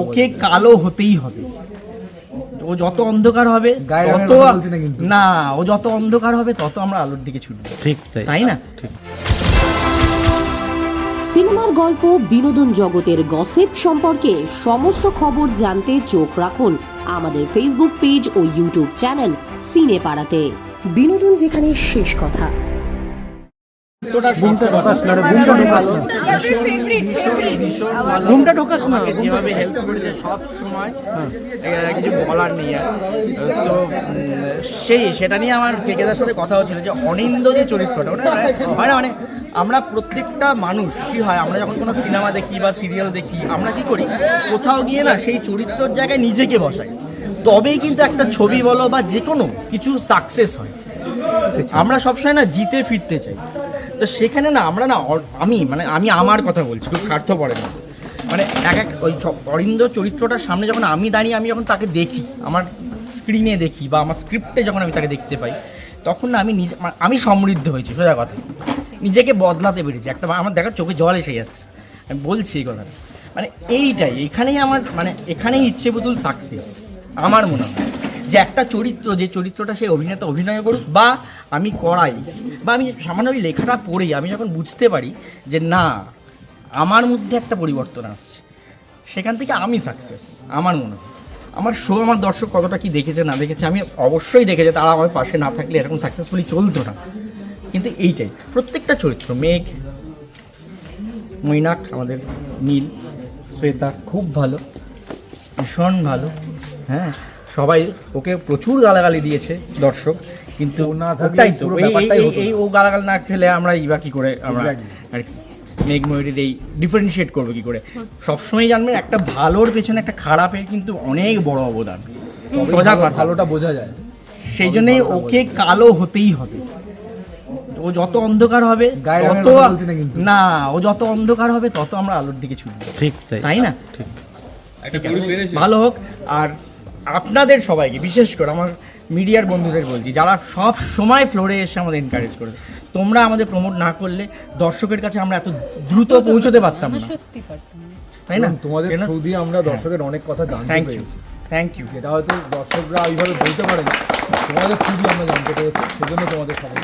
ওকে কালো হতেই হবে। ও যত অন্ধকার হবে তত না ও যত অন্ধকার হবে তত আমরা আলোর দিকে ছুটবো। ঠিক তাই। না? সিনেমার গল্প বিনোদন জগতের গসিপ সম্পর্কে সমস্ত খবর জানতে চোখ রাখুন আমাদের ফেসবুক পেজ ও ইউটিউব চ্যানেল সিনে পাড়াতে বিনোদন যেখানে শেষ কথা। ঘুমটা ঢোকাস না যেভাবে হেল্প করেছে সব সময় কিছু বলার নেই তো সেই সেটা নিয়ে আমার কেকেদার সাথে কথা হচ্ছিল যে অনিন্দ যে চরিত্রটা ওটা হয় না? মানে আমরা প্রত্যেকটা মানুষ কি হয়? আমরা যখন কোনো সিনেমা দেখি বা সিরিয়াল দেখি আমরা কি করি? কোথাও গিয়ে না সেই চরিত্রের জায়গায় নিজেকে বসাই। তবেই কিন্তু একটা ছবি বলো বা যে কোনো কিছু সাকসেস হয়। আমরা সবসময় না জিতে ফিরতে চাই। তো সেখানে না আমরা না আমি মানে আমি আমার কথা বলছি খুব স্বার্থ পড়ে না। মানে এক এক ওই অরিন্দ চরিত্রটার সামনে যখন আমি দাঁড়িয়ে আমি যখন তাকে দেখি, আমার স্ক্রিনে দেখি বা আমার স্ক্রিপ্টে যখন আমি তাকে দেখতে পাই, তখন না আমি নিজে আমি সমৃদ্ধ হয়েছি, সোজা কথা। নিজেকে বদলাতে পেরেছি। একটা আমার দেখার চোখে জল এসে যাচ্ছে। আমি বলছি এই কথাটা। মানে এইটাই, এখানেই আমার মানে এখানেই ইচ্ছে পুতুল সাকসেস আমার মনে হয়। যে একটা চরিত্র, যে চরিত্রটা সে অভিনেতা অভিনয় করুক বা আমি করাই, বা আমি সামান্য ওই লেখাটা পড়েই আমি যখন বুঝতে পারি যে না, আমার মধ্যে একটা পরিবর্তন আসছে। সেখান থেকে আমি সাকসেস আমার মনে হয়। আমার শো আমার দর্শক কতটা কি দেখেছে, না দেখেছে, আমি অবশ্যই দেখেছে, তারা আমার পাশে না থাকলে এরকম সাকসেসফুলি চলতো না। কিন্তু এইটাই, প্রত্যেকটা চরিত্র, মেঘ, মৈনাক, আমাদের নীল, শ্বেতা, খুব ভালো, ভীষণ ভালো হ্যাঁ। সবাই ওকে প্রচুর গালাগালি দিয়েছে দর্শক কিন্তু না থাকলে তো এই- ও গালাগাল না খেলে আমরা ইবা কি করে আমরা. আর মেঘ ময়ূরীর এই ডিফারেন্সিয়েট করব কি করে? সবসময় জানবেন একটা ভালোর পেছনে একটা খারাপের কিন্তু অনেক বড় অবদান। সোজা কথা। ভালোটা বোঝা যায়। সেই জন্যই ওকে কালো হতেই হবে। ও যত অন্ধকার হবে গায়ে তত না ও যত অন্ধকার হবে তত আমরা আলোর দিকে ছুটবো। ঠিক তাই। না? ঠিক। ঠিক ভালো হোক আর আপনাদের সবাইকে বিশেষ করে আমার মিডিয়ার বন্ধুদের বলছি যারা সব সময় ফ্লোরে এসে আমাদের এনকারেজ করে তোমরা আমাদের প্রমোট না করলে দর্শকের কাছে আমরা এত দ্রুত পৌঁছতে পারতাম না। সত্যি পারতাম তাই না? তোমাদের থ্রু দিয়ে আমরা দর্শকের অনেক কথা জানতে থ্যাংক ইউ পেরেছি। থ্যাংক ইউ যেটা হয়তো দর্শকরা ওইভাবে বলতে পারেন তোমাদের থ্রু দিয়ে আমরা জানতে পেরেছি সেজন্য তোমাদের সবাই